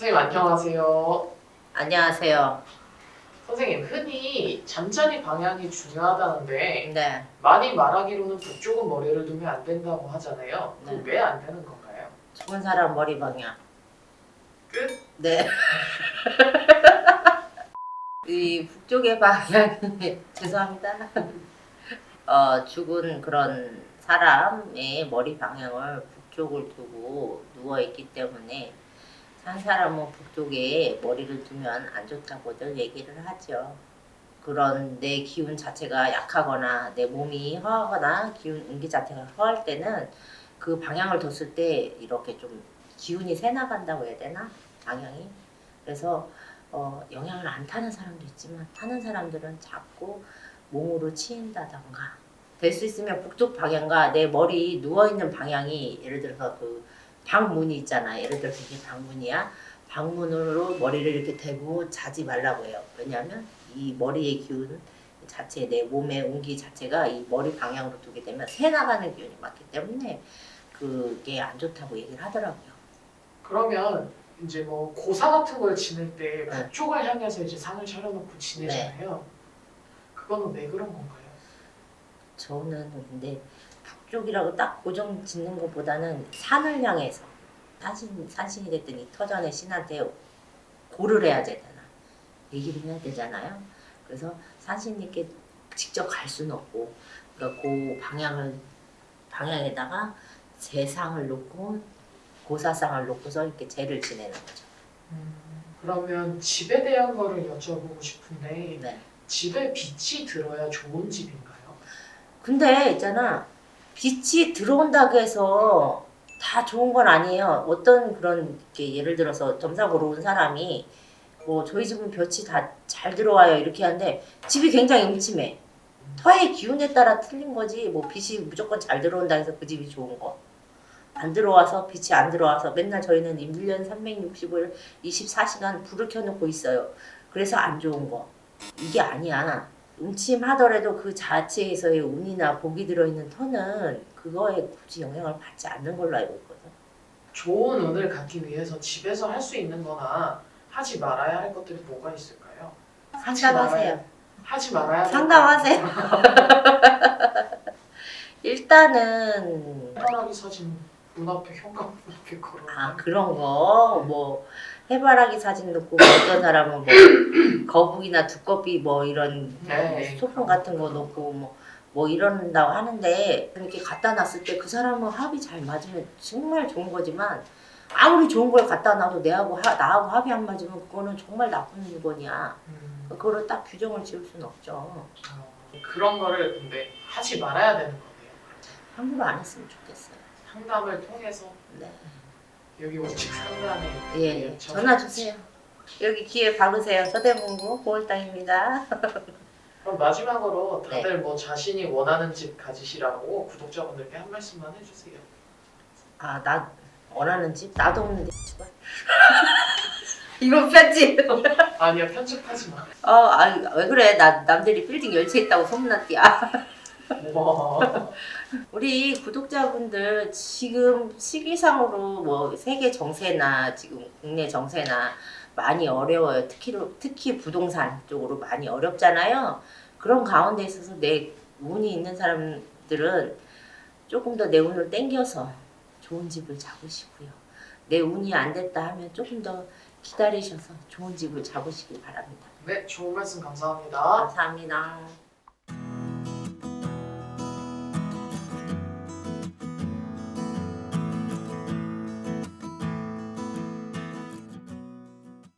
선생님 안녕하세요. 안녕하세요. 선생님 흔히 잠자리 방향이 중요하다는데 네. 많이 말하기로는 북쪽은 머리를 두면 안 된다고 하잖아요. 네. 왜 안 되는 건가요? 죽은 사람 머리 방향. 끝? 네. 이 북쪽의 방향이 죄송합니다. 어, 죽은 그런 사람의 머리 방향을 북쪽을 두고 누워 있기 때문에 산 사람은 북쪽에 머리를 두면 안 좋다고들 얘기를 하죠. 그런 내 기운 자체가 약하거나 내 몸이 허하거나 기운 운기 자체가 허할 때는 그 방향을 뒀을 때 이렇게 좀 기운이 새 나간다고 해야 되나? 방향이? 그래서 어, 영향을 안 타는 사람도 있지만 타는 사람들은 자꾸 몸으로 치인다던가. 될 수 있으면 북쪽 방향과 내 머리 누워 있는 방향이 예를 들어서 그 방문이 있잖아 예를 들어서 이게 방문이야 방문으로 머리를 이렇게 대고 자지 말라고 해요 왜냐하면 이 머리의 기운 자체 내 몸의 온기 자체가 이 머리 방향으로 두게 되면 새 나가는 기운이 많기 때문에 그게 안 좋다고 얘기를 하더라고요. 그러면 이제 뭐 고사 같은 걸 지낼 때 네. 북쪽을 향해서 이제 상을 차려놓고 지내잖아요. 그거는 왜 그런 건가요? 저는 근데 북 쪽이라고 딱 고정 짓는 것보다는 산을 향해서 산신, 산신이 됐든 이 터전의 신한테 고를 해야 되잖아. 얘기를 해야 되잖아요. 그래서 산신님께 직접 갈 수는 없고 그러니까 그 방향을 방향에다가 재상을 놓고 고사상을 놓고서 이렇게 제를 지내는 거죠. 그러면 집에 대한 거를 여쭤보고 싶은데 네. 집에 빛이 들어야 좋은 집인가요? 근데 있잖아 빛이 들어온다고 해서 다 좋은 건 아니에요. 어떤 그런 이렇게 예를 들어서 점사 보러 온 사람이 뭐 저희 집은 빛이 다 잘 들어와요 이렇게 하는데 집이 굉장히 음침해. 터의 기운에 따라 틀린 거지 뭐 빛이 무조건 잘 들어온다 해서 그 집이 좋은 거. 안 들어와서 빛이 안 들어와서 맨날 저희는 1년 365일 24시간 불을 켜놓고 있어요. 그래서 안 좋은 거. 이게 아니야. 음침하더라도 그 자체에서의 운이나 복이 들어있는 터는 그거에 굳이 영향을 받지 않는 걸로 알고 있거든. 좋은 운을 갖기 위해서 집에서 할 수 있는 거나 하지 말아야 할 것들이 뭐가 있을까요? 하지 상담하세요. 말아야- 하지 말아야 할 상담하세요. 일단은 해바라기 사진 문 앞에 현관 문 앞에 걸어 아 그런 거 뭐 해바라기 사진 넣고 뭐 어떤 사람은 뭐 거북이나 두꺼비 뭐 이런 네. 소품 같은 거 넣고 뭐, 뭐 이런다고 하는데 이렇게 갖다 놨을 때 그 사람은 합이 잘 맞으면 정말 좋은 거지만 아무리 좋은 걸 갖다 놔도 내하고 하, 나하고 합이 안 맞으면 그거는 정말 나쁜 물건이야. 음, 그거를 딱 규정을 지을 수는 없죠. 어, 그런 거를 근데 하지 말아야 되는 거네요. 함부로 안 했으면 좋겠어요. 상담을 통해서 네. 여기 우측 상단에 예, 예. 전화 주세요. 여기 귀에 박으세요. 서대문구 보울당입니다. 그럼 마지막으로 네. 다들 뭐 자신이 원하는 집 가지시라고 구독자분들께 한 말씀만 해주세요. 아, 나 원하는 집 나도 없는데. 제발. 이거 편집. 아니요 편집하지 마. 어, 아, 왜 그래? 나 남들이 빌딩 열채 있다고 소문났디야. 뭐 우리 구독자분들 지금 시기상으로 뭐 세계 정세나 지금 국내 정세나 많이 어려워요. 특히 특히 부동산 쪽으로 많이 어렵잖아요. 그런 가운데 있어서 내 운이 있는 사람들은 조금 더 내 운을 땡겨서 좋은 집을 잡으시고요. 내 운이 안 됐다 하면 조금 더 기다리셔서 좋은 집을 잡으시길 바랍니다. 네 좋은 말씀 감사합니다. 감사합니다.